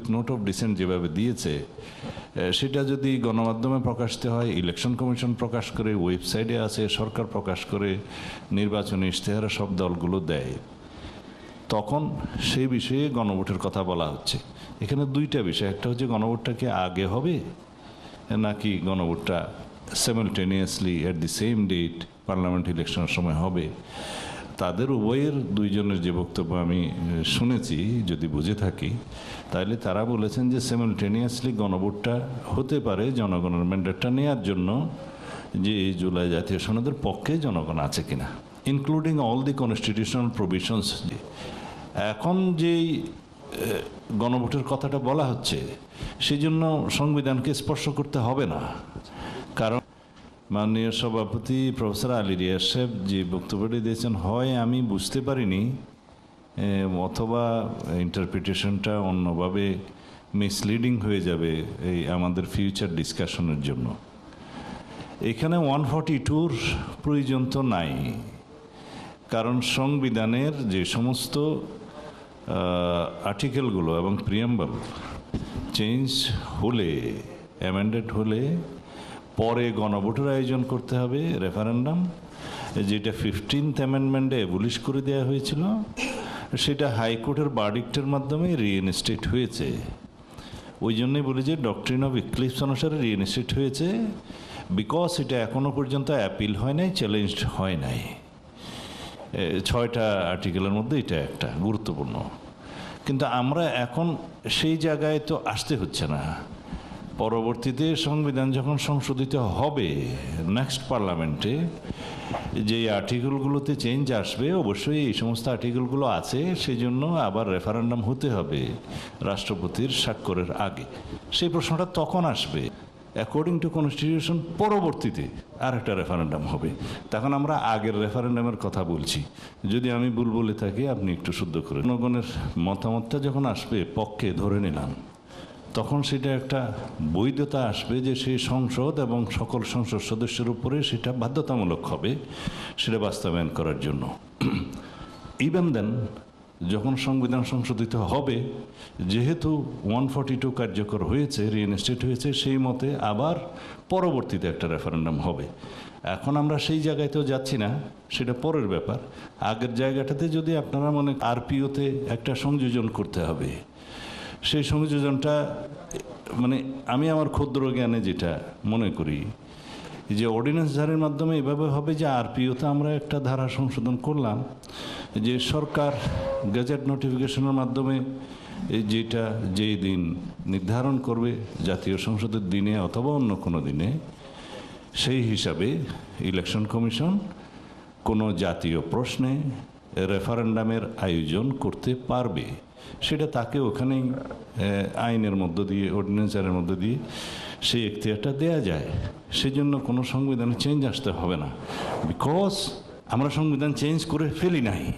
With note of dissent যেভাবে দিয়েছে সেটা যদি গণমাধ্যমে প্রকাশিত হয় ইলেকশন কমিশন প্রকাশ করে ওয়েবসাইটে আছে সরকার প্রকাশ করে, নির্বাচনী ইশতেহারে সব দলগুলো দেয়, তখন সেই বিষয়ে গণভোটের কথা বলা হচ্ছে। এখানে দুইটা বিষয়, একটা হচ্ছে গণভোটটা কি আগে হবে, নাকি গণভোটটা simultaneously at the same date parliament ইলেকশনের সময় হবে। তাদের উভয়ের দুইজনের যে বক্তব্য আমি শুনেছি, যদি বুঝে থাকি তাহলে তারা বলেছেন যে সেমেলটেনিয়াসলি গণভোটটা হতে পারে, জনগণের ম্যান্ডেটটা নেওয়ার জন্য, যে এই জুলাই জাতীয় সনদের পক্ষে জনগণ আছে কিনা including all the constitutional provisions এখন যেই গণভোটের কথাটা বলা হচ্ছে সেই জন্য সংবিধানকে স্পর্শ করতে হবে না। মাননীয় সভাপতি প্রফেসর আলী রিয়া সাহেব যে বক্তব্যটি দিয়েছেন, হয় আমি বুঝতে পারিনি অথবা ইন্টারপ্রিটেশনটা অন্যভাবে মিসলিডিং হয়ে যাবে এই আমাদের ফিউচার ডিসকাশনের জন্য। এখানে ওয়ান ফর্টি টুর প্রয়োজন তো নাই, কারণ সংবিধানের যে সমস্ত আর্টিকেলগুলো এবং প্রিয়াম্বল চেঞ্জ হলে অ্যামেন্ডেড হলে পরে গণভোটের আয়োজন করতে হবে, রেফারেন্ডাম, যেটা ফিফটিন্থ অ্যামেন্ডমেন্টে এবলিশ করে দেওয়া হয়েছিল, সেটা হাইকোর্টের বার্ডিক্টের মাধ্যমে রিইনস্টেট হয়েছে। ওই জন্যই বলি যে ডক্ট্রিন অফ ইক্লিপস অনুসারে রিইনস্টেট হয়েছে বিকজ এটা এখনও পর্যন্ত অ্যাপিল হয় নাই চ্যালেঞ্জড হয় নাই। ছয়টা আর্টিকেলের মধ্যে এটা একটা, গুরুত্বপূর্ণ। কিন্তু আমরা এখন সেই জায়গায় তো আসতে হচ্ছে না। পরবর্তীতে সংবিধান যখন সংশোধিত হবে নেক্সট পার্লামেন্টে যে আর্টিকেলগুলোতে চেঞ্জ আসবে, অবশ্যই এই সমস্ত আর্টিকেলগুলো আছে সেই জন্য আবার রেফারেন্ডাম হতে হবে রাষ্ট্রপতির স্বাক্ষরের আগে। সেই প্রশ্নটা তখন আসবে। অ্যাকর্ডিং টু কনস্টিটিউশন পরবর্তীতে আর একটা রেফারেন্ডাম হবে। তখন আমরা আগের রেফারেন্ডামের কথা বলছি। যদি আমি ভুল বলে থাকি, আপনি একটু শুদ্ধ করে জনগণের মতামতটা যখন আসবে, পক্ষে ধরে নিলাম। তখন সেটা একটা বৈধতা আসবে যে সেই সংসদ এবং সকল সংসদ সদস্যের উপরে সেটা বাধ্যতামূলক হবে, সেটা বাস্তবায়ন করার জন্য। ইভেন দেন যখন সংবিধান সংশোধিত হবে, যেহেতু ওয়ান ফর্টি টু কার্যকর হয়েছে রিইনস্টেট হয়েছে, সেই মতে আবার পরবর্তীতে একটা রেফারেন্ডাম হবে। এখন আমরা সেই জায়গায় তো যাচ্ছি না, সেটা পরের ব্যাপার। আগের জায়গাটাতে যদি আপনারা মনে আরপিওতে একটা সংযোজন করতে হবে। সেই সংযোজনটা মানে আমি আমার ক্ষুদ্র জ্ঞানে যেটা মনে করি, যে অর্ডিন্যান্স ধারের মাধ্যমে এভাবে হবে যে আরপিওতে আমরা একটা ধারা সংশোধন করলাম, যে সরকার গেজেট নোটিফিকেশনের মাধ্যমে যেটা যেই দিন নির্ধারণ করবে জাতীয় সংসদের দিনে অথবা অন্য কোনো দিনে, সেই হিসাবে ইলেকশন কমিশন কোনো জাতীয় প্রশ্নে রেফারেন্ডামের আয়োজন করতে পারবে। সেটা তাকে ওখানেই আইনের মধ্য দিয়ে অর্ডিন্যান্সের মধ্য দিয়ে সেই এখতিয়ারটা দেয়া যায়। সেজন্য কোনো সংবিধানে চেঞ্জ আসতে হবে না। বিকজ আমরা সংবিধান চেঞ্জ করে ফেলি নাই।